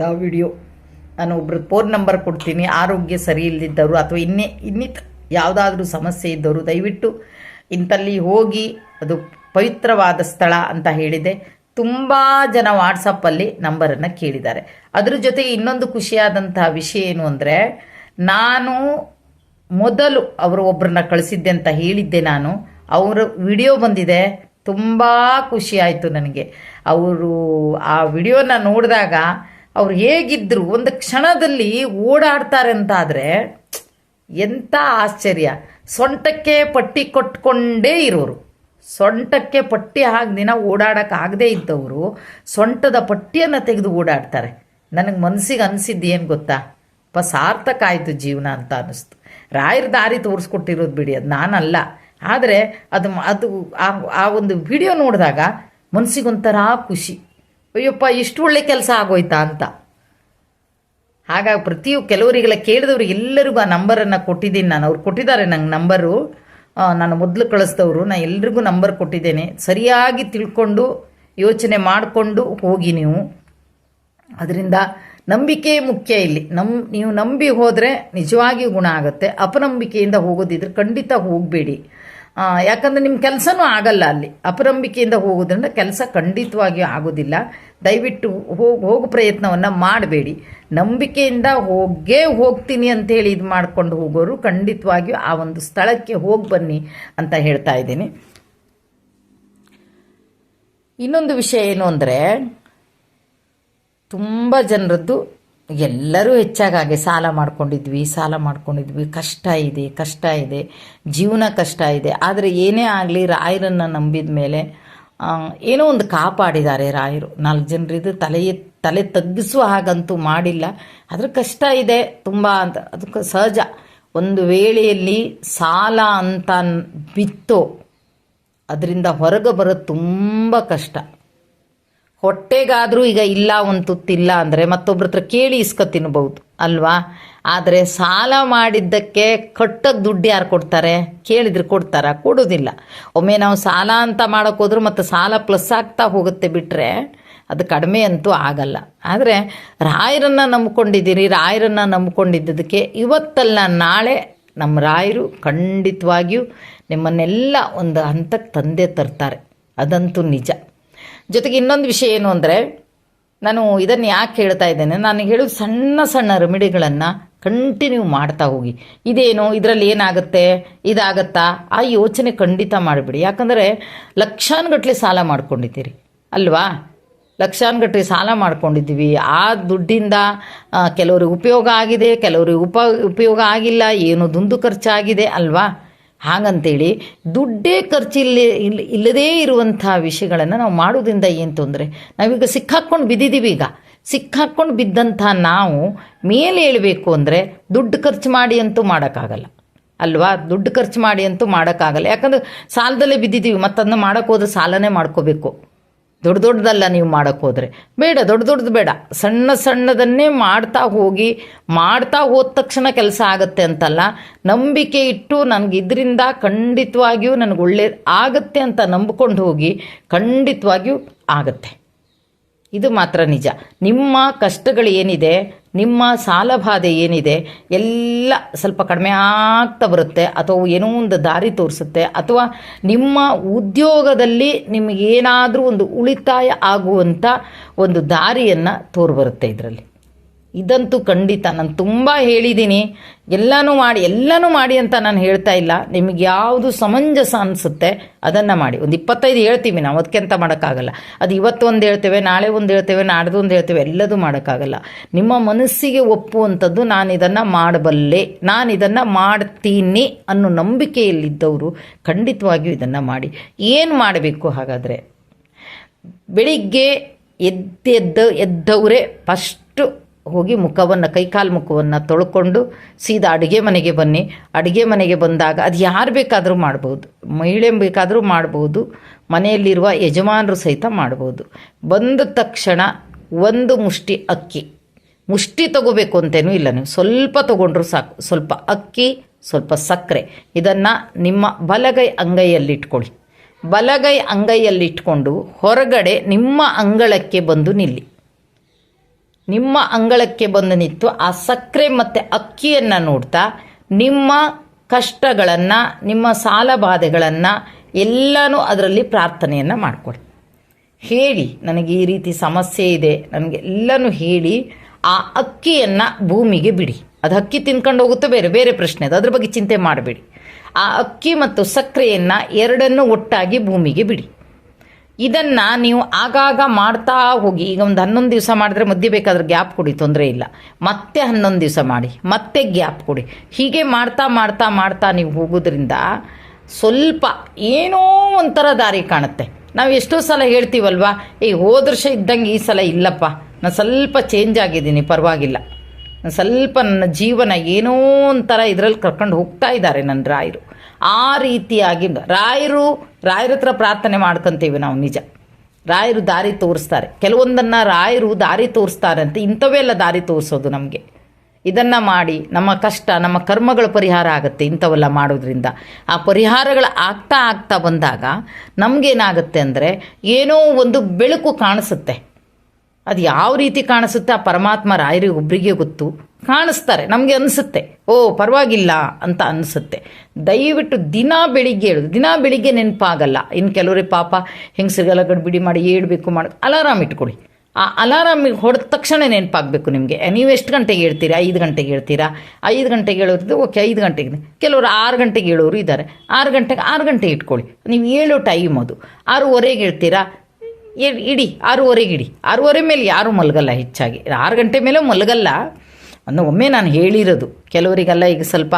ಮಾಡಿದ ವಿಡಿಯೋ. ನಾನು ಒಬ್ರದ್ದು phone number ಕೊಡ್ತೀನಿ. ಆರೋಗ್ಯ ಸರಿ ಇಲ್ಲದಿದ್ದವರು ಅಥವಾ ಇನ್ನೇ, ಇನ್ನಿತ ಯಾವುದಾದ್ರೂ ಸಮಸ್ಯೆ ಇದ್ದವರು ದಯವಿಟ್ಟು ಇಂಥಲ್ಲಿ ಹೋಗಿ ಅದು ಪವಿತ್ರವಾದ ಸ್ಥಳ ಅಂತ ಹೇಳಿದೆ. ತುಂಬ ಜನ ವಾಟ್ಸಪ್ಪಲ್ಲಿ ನಂಬರನ್ನು ಕೇಳಿದ್ದಾರೆ. ಅದ್ರ ಜೊತೆಗೆ ಇನ್ನೊಂದು ಖುಷಿಯಾದಂತಹ ವಿಷಯ ಏನು ಅಂದರೆ, ನಾನು ಮೊದಲು ಅವರು ಒಬ್ಬರನ್ನ ಕಳಿಸಿದ್ದೆ ಅಂತ ಹೇಳಿದ್ದೆ ನಾನು. ಅವರ ವಿಡಿಯೋ ಬಂದಿದೆ. ತುಂಬ ಖುಷಿ ಆಯಿತು ನನಗೆ. ಅವರು ಆ ವಿಡಿಯೋನ ನೋಡಿದಾಗ ಅವ್ರು ಹೇಗಿದ್ರು ಒಂದು ಕ್ಷಣದಲ್ಲಿ ಓಡಾಡ್ತಾರೆ ಅಂತಾದರೆ ಎಂಥ ಆಶ್ಚರ್ಯ. ಸೊಂಟಕ್ಕೆ ಪಟ್ಟಿ ಕೊಟ್ಕೊಂಡೇ ಇರೋರು. ಸೊಂಟಕ್ಕೆ ಪಟ್ಟಿ ಹಾಕಿ ದಿನ ಓಡಾಡೋಕ್ಕಾಗದೇ ಇದ್ದವರು ಸೊಂಟದ ಪಟ್ಟಿಯನ್ನು ತೆಗೆದು ಓಡಾಡ್ತಾರೆ. ನನಗೆ ಮನಸ್ಸಿಗೆ ಅನಿಸಿದ್ದು ಏನು ಗೊತ್ತಾ? ಪ, ಸಾರ್ಥಕ ಆಯಿತು ಜೀವನ ಅಂತ ಅನ್ನಿಸ್ತು ರಾಯರ ದಾರಿ ತೋರಿಸ್ಕೊಟ್ಟಿರೋದು ಬಿಡಿ, ಅದು ನಾನಲ್ಲ. ಆದರೆ ಅದು ಅದು ಆ- ಆ ಒಂದು ವಿಡಿಯೋ ನೋಡಿದಾಗ ಮನಸ್ಸಿಗೊಂಥರ ಖುಷಿ. ಅಯ್ಯಪ್ಪ, ಇಷ್ಟು ಒಳ್ಳೆ ಕೆಲಸ ಆಗೋಯ್ತಾ ಅಂತ. ಹಾಗಾಗಿ ಪ್ರತಿಯು ಕೆಲವರಿಗೆಲ್ಲ ಕೇಳಿದವ್ರಿಗೆ ಎಲ್ಲರಿಗೂ ಆ ನಂಬರನ್ನು ಕೊಟ್ಟಿದ್ದೀನಿ ನಾನು. ಅವ್ರು ಕೊಟ್ಟಿದ್ದಾರೆ ನಂಗೆ ನಂಬರು. ನಾನು ಮೊದಲು ಕಳಿಸ್ದವರು. ನಾನು ಎಲ್ರಿಗೂ ನಂಬರ್ ಕೊಟ್ಟಿದ್ದೇನೆ. ಸರಿಯಾಗಿ ತಿಳ್ಕೊಂಡು ಯೋಚನೆ ಮಾಡಿಕೊಂಡು ಹೋಗಿ ನೀವು. ಅದರಿಂದ ನಂಬಿಕೆ ಮುಖ್ಯ ಇಲ್ಲಿ. ನಮ್, ನೀವು ನಂಬಿ ಹೋದರೆ ನಿಜವಾಗಿಯೂ ಗುಣ ಆಗುತ್ತೆ. ಅಪನಂಬಿಕೆಯಿಂದ ಹೋಗೋದಿದ್ರೆ ಖಂಡಿತ ಹೋಗಬೇಡಿ. ಯಾಕಂದರೆ ನಿಮ್ಮ ಕೆಲಸನೂ ಆಗಲ್ಲ ಅಲ್ಲಿ. ಅಪನಂಬಿಕೆಯಿಂದ ಹೋಗೋದ್ರಿಂದ ಕೆಲಸ ಖಂಡಿತವಾಗಿಯೂ ಆಗೋದಿಲ್ಲ. ದಯವಿಟ್ಟು ಹೋಗಿ ಹೋಗೋ ಪ್ರಯತ್ನವನ್ನು ಮಾಡಬೇಡಿ. ನಂಬಿಕೆಯಿಂದ ಹೋಗೇ ಹೋಗ್ತೀನಿ ಅಂತೇಳಿ ಇದು ಮಾಡ್ಕೊಂಡು ಹೋಗೋರು ಖಂಡಿತವಾಗಿಯೂ ಆ ಒಂದು ಸ್ಥಳಕ್ಕೆ ಹೋಗಿ ಬನ್ನಿ ಅಂತ ಹೇಳ್ತಾ ಇದ್ದೀನಿ. ಇನ್ನೊಂದು ವಿಷಯ ಏನು ಅಂದರೆ ತುಂಬ ಜನರದ್ದು ಎಲ್ಲರೂ ಹೆಚ್ಚಾಗಿ ಸಾಲ ಮಾಡ್ಕೊಂಡಿದ್ವಿ ಸಾಲ ಮಾಡ್ಕೊಂಡಿದ್ವಿ. ಕಷ್ಟ ಇದೆ ಕಷ್ಟ ಇದೆ. ಜೀವನ ಕಷ್ಟ ಇದೆ. ಆದರೆ ಏನೇ ಆಗಲಿ ರಾಯರನ್ನು ನಂಬಿದ ಮೇಲೆ ಏನೋ ಒಂದು ಕಾಪಾಡಿದ್ದಾರೆ ರಾಯರು. ನಾಲ್ಕು ಜನರಿದ್ದು ತಲೆ ತಲೆ ತಗ್ಗಿಸುವ ಹಾಗಂತೂ ಮಾಡಿಲ್ಲ. ಆದರೆ ಕಷ್ಟ ಇದೆ ತುಂಬ ಅಂತ. ಅದಕ್ಕೆ ಸಹಜ. ಒಂದು ವೇಳೆಯಲ್ಲಿ ಸಾಲ ಅಂತ ಬಿತ್ತೋ, ಅದರಿಂದ ಹೊರಗೆ ಬರೋದು ತುಂಬ ಕಷ್ಟ. ಹೊಟ್ಟೆಗಾದರೂ ಈಗ ಇಲ್ಲ, ಒಂದು ತುತ್ತಿಲ್ಲ ಅಂದರೆ ಮತ್ತೊಬ್ರ ಹತ್ರ ಕೇಳಿ ಇಸ್ಕ ತಿನ್ಬೋದು ಅಲ್ವಾ? ಆದರೆ ಸಾಲ ಮಾಡಿದ್ದಕ್ಕೆ ಕಟ್ಟಕ್ಕೆ ದುಡ್ಡು ಯಾರು ಕೊಡ್ತಾರೆ? ಕೇಳಿದ್ರೆ ಕೊಡ್ತಾರ? ಕೊಡೋದಿಲ್ಲ. ಒಮ್ಮೆ ನಾವು ಸಾಲ ಅಂತ ಮಾಡೋಕೆ ಹೋದ್ರೆ ಮತ್ತು ಸಾಲ ಪ್ಲಸ್ ಆಗ್ತಾ ಹೋಗುತ್ತೆ ಬಿಟ್ಟರೆ ಅದು ಕಡಿಮೆ ಅಂತೂ ಆಗಲ್ಲ. ಆದರೆ ರಾಯರನ್ನು ನಂಬ್ಕೊಂಡಿದ್ದೀರಿ, ರಾಯರನ್ನು ನಂಬ್ಕೊಂಡಿದ್ದದಕ್ಕೆ ಇವತ್ತಲ್ಲ ನಾಳೆ ನಮ್ಮ ರಾಯರು ಖಂಡಿತವಾಗಿಯೂ ನಿಮ್ಮನ್ನೆಲ್ಲ ಒಂದು ಹಂತಕ್ಕೆ ತಂದೆ ತರ್ತಾರೆ. ಅದಂತೂ ನಿಜ. ಜೊತೆಗೆ ಇನ್ನೊಂದು ವಿಷಯ ಏನು ಅಂದರೆ, ನಾನು ಇದನ್ನು ಯಾಕೆ ಹೇಳ್ತಾ ಇದ್ದೇನೆ, ನಾನು ಹೇಳೋದು ಸಣ್ಣ ಸಣ್ಣ ರೆಮಿಡಿಗಳನ್ನು ಕಂಟಿನ್ಯೂ ಮಾಡ್ತಾ ಹೋಗಿ. ಇದೇನು, ಇದರಲ್ಲಿ ಏನಾಗುತ್ತೆ, ಇದಾಗತ್ತಾ? ಆ ಯೋಚನೆ ಖಂಡಿತ ಮಾಡಿಬಿಡಿ. ಯಾಕಂದರೆ ಲಕ್ಷಾನುಗಟ್ಟಲೆ ಸಾಲ ಮಾಡ್ಕೊಂಡಿದ್ದೀರಿ, ಅಲ್ವಾ? ಲಕ್ಷಾನುಗಟ್ಟಲೆ ಸಾಲ ಮಾಡ್ಕೊಂಡಿದ್ದೀವಿ. ಆ ದುಡ್ಡಿಂದ ಕೆಲವರಿಗೆ ಉಪಯೋಗ ಆಗಿದೆ, ಕೆಲವರಿಗೆ ಉಪ, ಉಪಯೋಗ ಆಗಿಲ್ಲ, ಏನು ದುಂದು ಖರ್ಚಾಗಿದೆ, ಅಲ್ವಾ? ಹಾಗಂತೇಳಿ ದುಡ್ಡೇ ಖರ್ಚಿಲ್ಲ ಇಲ್ಲ ಇಲ್ಲದೇ ಇರುವಂಥ ವಿಷಯಗಳನ್ನು ನಾವು ಮಾಡೋದ್ರಿಂದ ಏನು ತೊಂದರೆ? ನಾವೀಗ ಸಿಕ್ಕಾಕ್ಕೊಂಡು ಬಿದ್ದಿದ್ದೀವಿ ಈಗ. ಸಿಕ್ಕಾಕ್ಕೊಂಡು ಬಿದ್ದಂಥ ನಾವು ಮೇಲೆ ಹೇಳಬೇಕು ಅಂದರೆ ದುಡ್ಡು ಖರ್ಚು ಮಾಡಿ ಅಂತೂ ಮಾಡೋಕ್ಕಾಗಲ್ಲ. ಅಲ್ವಾ? ದುಡ್ಡು ಖರ್ಚು ಮಾಡಿ ಅಂತೂ ಮಾಡೋಕ್ಕಾಗಲ್ಲ. ಯಾಕಂದ್ರೆ ಸಾಲದಲ್ಲೇ ಬಿದ್ದಿದ್ದೀವಿ ಮತ್ತದನ್ನ ಮಾಡೋಕ್ಕೋದ್ರೆ ಸಾಲನೇ ಮಾಡ್ಕೋಬೇಕು. ದೊಡ್ಡ ದೊಡ್ಡದಲ್ಲ ನೀವು ಮಾಡೋಕ್ಕೆ ಹೋದರೆ. ಬೇಡ, ದೊಡ್ಡ ದೊಡ್ಡದು ಬೇಡ. ಸಣ್ಣ ಸಣ್ಣದನ್ನೇ ಮಾಡ್ತಾ ಹೋಗಿ, ಮಾಡ್ತಾ ಹೋದ ತಕ್ಷಣ ಕೆಲಸ ಆಗುತ್ತೆ ಅಂತಲ್ಲ, ನಂಬಿಕೆ ಇಟ್ಟು ನನಗೆ ಇದರಿಂದ ಖಂಡಿತವಾಗಿಯೂ ನನಗೆ ಒಳ್ಳೆ ಆಗುತ್ತೆ ಅಂತ ನಂಬ್ಕೊಂಡು ಹೋಗಿ ಖಂಡಿತವಾಗಿಯೂ ಆಗುತ್ತೆ. ಇದು ಮಾತ್ರ ನಿಜ. ನಿಮ್ಮ ಕಷ್ಟಗಳು ಏನಿದೆ ನಿಮ್ಮ ಸಾಲಬಾಧೆ ಏನಿದೆ, ಎಲ್ಲ ಸ್ವಲ್ಪ ಕಡಿಮೆ ಆಗ್ತಾ ಬರುತ್ತೆ, ಅಥವಾ ಏನೋ ಒಂದು ದಾರಿ ತೋರಿಸುತ್ತೆ, ಅಥವಾ ನಿಮ್ಮ ಉದ್ಯೋಗದಲ್ಲಿ ನಿಮಗೇನಾದರೂ ಒಂದು ಉಳಿತಾಯ ಆಗುವಂಥ ಒಂದು ದಾರಿಯನ್ನು ತೋರ್ಬರುತ್ತೆ ಇದರಲ್ಲಿ. ಇದಂತೂ ಖಂಡಿತ, ನಾನು ತುಂಬ ಹೇಳಿದ್ದೀನಿ ಎಲ್ಲನೂ ಮಾಡಿ ಎಲ್ಲನೂ ಮಾಡಿ ಅಂತ ನಾನು ಹೇಳ್ತಾ ಇಲ್ಲ. ನಿಮಗೆ ಯಾವುದು ಸಮಂಜಸ ಅನಿಸುತ್ತೆ, ಅದನ್ನು ಮಾಡಿ. ಒಂದು ಇಪ್ಪತ್ತೈದು ಹೇಳ್ತೀವಿ ನಾವು, ಅದಕ್ಕೆ ಅಂತ ಮಾಡೋಕ್ಕಾಗಲ್ಲ. ಅದು ಇವತ್ತು ಒಂದು ಹೇಳ್ತೇವೆ, ನಾಳೆ ಒಂದು ಹೇಳ್ತೇವೆ, ನಾಡ್ದು ಒಂದು ಹೇಳ್ತೇವೆ, ಎಲ್ಲದೂ ಮಾಡೋಕ್ಕಾಗಲ್ಲ. ನಿಮ್ಮ ಮನಸ್ಸಿಗೆ ಒಪ್ಪುವಂಥದ್ದು ನಾನು ಇದನ್ನು ಮಾಡಬಲ್ಲೆ, ನಾನು ಇದನ್ನು ಮಾಡ್ತೀನಿ ಅನ್ನೋ ನಂಬಿಕೆಯಲ್ಲಿದ್ದವರು ಖಂಡಿತವಾಗಿಯೂ ಇದನ್ನು ಮಾಡಿ. ಏನು ಮಾಡಬೇಕು ಹಾಗಾದರೆ? ಬೆಳಿಗ್ಗೆ ಎದ್ದೆದ್ದ ಎದ್ದವರೇ ಫಸ್ಟು ಹೋಗಿ ಮುಖವನ್ನು ಕೈಕಾಲು ಮುಖವನ್ನು ತೊಳ್ಕೊಂಡು ಸೀದಾ ಅಡುಗೆ ಮನೆಗೆ ಬನ್ನಿ. ಅಡುಗೆ ಮನೆಗೆ ಬಂದಾಗ ಅದು ಯಾರು ಬೇಕಾದರೂ ಮಾಡ್ಬೋದು. ಮಹಿಳೆ ಬೇಕಾದರೂ ಮಾಡ್ಬೋದು. ಮನೆಯಲ್ಲಿರುವ ಯಜಮಾನರು ಸಹಿತ ಮಾಡ್ಬೋದು. ಬಂದ ತಕ್ಷಣ ಒಂದು ಮುಷ್ಟಿ ಅಕ್ಕಿ. ಮುಷ್ಟಿ ತಗೋಬೇಕು ಅಂತೇನೂ ಇಲ್ಲ ನೀವು. ಸ್ವಲ್ಪ ತೊಗೊಂಡ್ರು ಸಾಕು. ಸ್ವಲ್ಪ ಅಕ್ಕಿ, ಸ್ವಲ್ಪ ಸಕ್ಕರೆ. ಇದನ್ನು ನಿಮ್ಮ ಬಲಗೈ ಅಂಗೈಯಲ್ಲಿಟ್ಕೊಳ್ಳಿ. ಬಲಗೈ ಅಂಗೈಯಲ್ಲಿಟ್ಕೊಂಡು ಹೊರಗಡೆ ನಿಮ್ಮ ಅಂಗಳಕ್ಕೆ ಬಂದು ನಿಲ್ಲಿ. ನಿಮ್ಮ ಅಂಗಳಕ್ಕೆ ಬಂದು ನಿಂತು ಆ ಸಕ್ಕರೆ ಮತ್ತು ಅಕ್ಕಿಯನ್ನು ನೋಡ್ತಾ ನಿಮ್ಮ ಕಷ್ಟಗಳನ್ನು, ನಿಮ್ಮ ಸಾಲ ಬಾಧೆಗಳನ್ನು ಎಲ್ಲನೂ ಅದರಲ್ಲಿ ಪ್ರಾರ್ಥನೆಯನ್ನು ಮಾಡಿಕೊಡಿ. ಹೇಳಿ, ನನಗೆ ಈ ರೀತಿ ಸಮಸ್ಯೆ ಇದೆ, ನನಗೆ ಎಲ್ಲನೂ ಹೇಳಿ, ಆ ಅಕ್ಕಿಯನ್ನು ಭೂಮಿಗೆ ಬಿಡಿ. ಅದು ಅಕ್ಕಿ ತಿನ್ಕೊಂಡು ಹೋಗುತ್ತೋ ಬೇರೆ ಬೇರೆ ಪ್ರಶ್ನೆ ಅದು. ಅದ್ರ ಬಗ್ಗೆ ಚಿಂತೆ ಮಾಡಬೇಡಿ. ಆ ಅಕ್ಕಿ ಮತ್ತು ಸಕ್ಕರೆಯನ್ನು ಎರಡನ್ನೂ ಒಟ್ಟಾಗಿ ಭೂಮಿಗೆ ಬಿಡಿ. ಇದನ್ನು ನೀವು ಆಗಾಗ ಮಾಡ್ತಾ ಹೋಗಿ, ಈಗ ಒಂದು ಹನ್ನೊಂದು ದಿವಸ ಮಾಡಿದ್ರೆ ಮಧ್ಯೆ ಬೇಕಾದ್ರೆ ಗ್ಯಾಪ್ ಕೊಡಿ, ತೊಂದರೆ ಇಲ್ಲ. ಮತ್ತೆ ಹನ್ನೊಂದು ದಿವಸ ಮಾಡಿ, ಮತ್ತೆ ಗ್ಯಾಪ್ ಕೊಡಿ. ಹೀಗೆ ಮಾಡ್ತಾ ಮಾಡ್ತಾ ಮಾಡ್ತಾ ನೀವು ಹೋಗೋದ್ರಿಂದ ಸ್ವಲ್ಪ ಏನೋ ಒಂಥರ ದಾರಿ ಕಾಣುತ್ತೆ. ನಾವು ಎಷ್ಟೋ ಸಲ ಹೇಳ್ತೀವಲ್ವಾ, ಏ, ಹೋದ ಇದ್ದಂಗೆ ಈ ಸಲ ಇಲ್ಲಪ್ಪ. ನಾನು ಸ್ವಲ್ಪ ಚೇಂಜ್ ಆಗಿದ್ದೀನಿ, ಪರವಾಗಿಲ್ಲ. ಸ್ವಲ್ಪ ನನ್ನ ಜೀವನ ಏನೋ ಒಂಥರ ಇದರಲ್ಲಿ ಕರ್ಕೊಂಡು ಹೋಗ್ತಾ ಇದ್ದಾರೆ ನನ್ನ ರಾಯರು. ಆ ರೀತಿಯಾಗಿ ರಾಯರು ರಾಯರ ಹತ್ರ ಪ್ರಾರ್ಥನೆ ಮಾಡ್ಕೊಂತೀವಿ ನಾವು ನಿಜ. ರಾಯರು ದಾರಿ ತೋರಿಸ್ತಾರೆ. ಕೆಲವೊಂದನ್ನು ರಾಯರು ದಾರಿ ತೋರಿಸ್ತಾರೆ ಅಂತ ಇಂಥವೆಲ್ಲ ದಾರಿ ತೋರಿಸೋದು ನಮಗೆ. ಇದನ್ನು ಮಾಡಿ ನಮ್ಮ ಕಷ್ಟ, ನಮ್ಮ ಕರ್ಮಗಳ ಪರಿಹಾರ ಆಗುತ್ತೆ ಇಂಥವೆಲ್ಲ ಮಾಡೋದ್ರಿಂದ. ಆ ಪರಿಹಾರಗಳು ಆಗ್ತಾ ಆಗ್ತಾ ಬಂದಾಗ ನಮಗೇನಾಗುತ್ತೆ ಅಂದರೆ ಏನೋ ಒಂದು ಬೆಳಕು ಕಾಣಿಸುತ್ತೆ. ಅದು ಯಾವ ರೀತಿ ಕಾಣಿಸುತ್ತೆ ಆ ಪರಮಾತ್ಮ ರಾಯರಿಗೆ ಒಬ್ಬರಿಗೆ ಗೊತ್ತು. ಕಾಣಿಸ್ತಾರೆ, ನಮಗೆ ಅನಿಸುತ್ತೆ, ಓ ಪರವಾಗಿಲ್ಲ ಅಂತ ಅನಿಸುತ್ತೆ. ದಯವಿಟ್ಟು ದಿನ ಬೆಳಿಗ್ಗೆ ಹೇಳೋದು, ದಿನ ಬೆಳಿಗ್ಗೆ ನೆನಪಾಗಲ್ಲ. ಇನ್ನು ಕೆಲವರೇ ಪಾಪ ಹೆಂಗಸರಿಗೆಲ್ಲ ಗಡ್ಬಿಡಿ ಮಾಡಿ ಏಳಬೇಕು ಮಾಡಿ, ಅಲಾರಾಮ್ ಇಟ್ಕೊಳ್ಳಿ. ಆ ಅಲಾರಾಮಿಗೆ ಹೊಡೆದ ತಕ್ಷಣ ನೆನಪಾಗಬೇಕು ನಿಮಗೆ. ನೀವು ಎಷ್ಟು ಗಂಟೆಗೆ ಹೇಳ್ತೀರಾ? ಐದು ಗಂಟೆಗೆ ಹೇಳ್ತೀರಾ? ಐದು ಗಂಟೆಗೆ ಹೇಳೋದು ಓಕೆ, ಐದು ಗಂಟೆಗೆ ಕೆಲವರು ಆರು ಗಂಟೆಗೆ ಹೇಳೋರು ಇದ್ದಾರೆ ಆರು ಗಂಟೆಗೆ ಆರು ಗಂಟೆಗೆ ಇಟ್ಕೊಳ್ಳಿ. ನೀವು ಏಳು ಟೈಮ್ ಅದು. ಆರೂವರೆಗೆ ಹೇಳ್ತೀರಾ? ಇಡಿ, ಆರೂವರೆಗೆ ಇಡಿ. ಆರೂವರೆ ಮೇಲೆ ಯಾರೂ ಮಲಗಲ್ಲ ಹೆಚ್ಚಾಗಿ. ಆರು ಗಂಟೆ ಮೇಲೆ ಮಲಗಲ್ಲ. ಅನ್ನು ಒಮ್ಮೆ ನಾನು ಹೇಳಿರೋದು. ಕೆಲವರಿಗೆಲ್ಲ ಈಗ ಸ್ವಲ್ಪ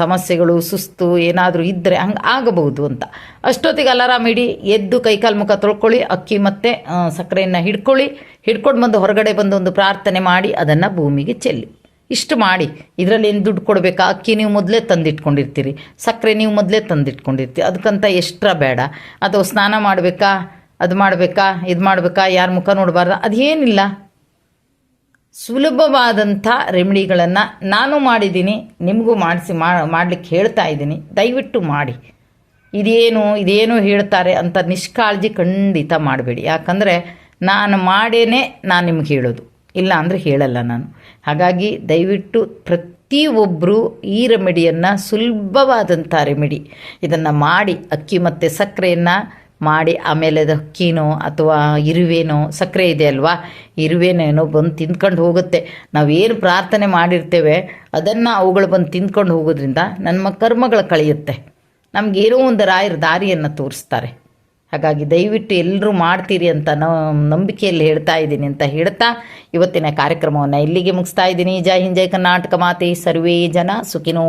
ಸಮಸ್ಯೆಗಳು, ಸುಸ್ತು ಏನಾದರೂ ಇದ್ದರೆ ಹಂಗೆ ಆಗಬಹುದು ಅಂತ. ಅಷ್ಟೊತ್ತಿಗೆ ಅಲಾರಾಮ್ ಇಡಿ, ಎದ್ದು ಕೈಕಾಲು ಮುಖ ತೊಳ್ಕೊಳ್ಳಿ, ಅಕ್ಕಿ ಮತ್ತು ಸಕ್ಕರೆಯನ್ನು ಹಿಡ್ಕೊಳ್ಳಿ, ಹಿಡ್ಕೊಂಡು ಬಂದು ಹೊರಗಡೆ ಬಂದು ಒಂದು ಪ್ರಾರ್ಥನೆ ಮಾಡಿ, ಅದನ್ನು ಭೂಮಿಗೆ ಚೆಲ್ಲಿ. ಇಷ್ಟು ಮಾಡಿ. ಇದರಲ್ಲಿ ಏನು ದುಡ್ಡು ಕೊಡಬೇಕಾ? ಅಕ್ಕಿ ನೀವು ಮೊದಲೇ ತಂದಿಟ್ಕೊಂಡಿರ್ತೀರಿ. ಸಕ್ಕರೆ ನೀವು ಮೊದಲೇ ತಂದಿಟ್ಕೊಂಡಿರ್ತೀರಿ. ಅದಕ್ಕಂತ ಎಕ್ಸ್ಟ್ರಾ ಬೇಡ. ಅಥವಾ ಸ್ನಾನ ಮಾಡಬೇಕಾ? ಅದು ಮಾಡಬೇಕಾ? ಇದು ಮಾಡಬೇಕಾ? ಯಾರ ಮುಖ ನೋಡಬಾರ್ದ? ಅದೇನಿಲ್ಲ. ಸುಲಭವಾದಂಥ ರೆಮಿಡಿಗಳನ್ನು ನಾನು ಮಾಡಿದ್ದೀನಿ, ನಿಮಗೂ ಮಾಡಿಸಿ ಮಾಡಲಿಕ್ಕೆ ಹೇಳ್ತಾ ಇದ್ದೀನಿ. ದಯವಿಟ್ಟು ಮಾಡಿ. ಇದೇನು ಇದೇನು ಹೇಳ್ತಾರೆ ಅಂತ ನಿಷ್ಕಾಳಜಿ ಖಂಡಿತ ಮಾಡಬೇಡಿ. ಯಾಕಂದರೆ ನಾನು ಮಾಡೇನೆ ನಾನು ನಿಮ್ಗೆ ಹೇಳೋದು. ಇಲ್ಲ ಅಂದರೆ ಹೇಳಲ್ಲ ನಾನು. ಹಾಗಾಗಿ ದಯವಿಟ್ಟು ಪ್ರತಿಯೊಬ್ಬರು ಈ ರೆಮಿಡಿಯನ್ನು ಸುಲಭವಾದಂಥ ರೆಮಿಡಿ ಇದನ್ನು ಮಾಡಿ, ಅಕ್ಕಿ ಮತ್ತು ಸಕ್ಕರೆಯನ್ನು ಮಾಡಿ ಆಮೇಲೆ ಅದು ಅಕ್ಕಿನೋ ಅಥವಾ ಇರುವೆನೋ ಸಕ್ಕರೆ ಇದೆ ಅಲ್ವಾ? ಇರುವೆನೇನೋ ಬಂದು ತಿಂದ್ಕೊಂಡು ಹೋಗುತ್ತೆ. ನಾವೇನು ಪ್ರಾರ್ಥನೆ ಮಾಡಿರ್ತೇವೆ, ಅದನ್ನು ಅವುಗಳು ಬಂದು ತಿಂದ್ಕೊಂಡು ಹೋಗೋದ್ರಿಂದ ನಮ್ಮ ಕರ್ಮಗಳು ಕಳೆಯುತ್ತೆ. ನಮಗೇನೋ ಒಂದು ರಾಯರ ದಾರಿಯನ್ನು ತೋರಿಸ್ತಾರೆ. ಹಾಗಾಗಿ ದಯವಿಟ್ಟು ಎಲ್ಲರೂ ಮಾಡ್ತೀರಿ ಅಂತ ನಂಬಿಕೆಯಲ್ಲಿ ಹೇಳ್ತಾ ಇದ್ದೀನಿ ಅಂತ ಹೇಳ್ತಾ ಇವತ್ತಿನ ಕಾರ್ಯಕ್ರಮವನ್ನು ಇಲ್ಲಿಗೆ ಮುಗಿಸ್ತಾ ಇದ್ದೀನಿ. ಜೈ ಹಿಂದ್, ಜೈ ಕರ್ನಾಟಕ ಮಾತೆ. ಸರ್ವೇ ಜನ ಸುಖಿನೋ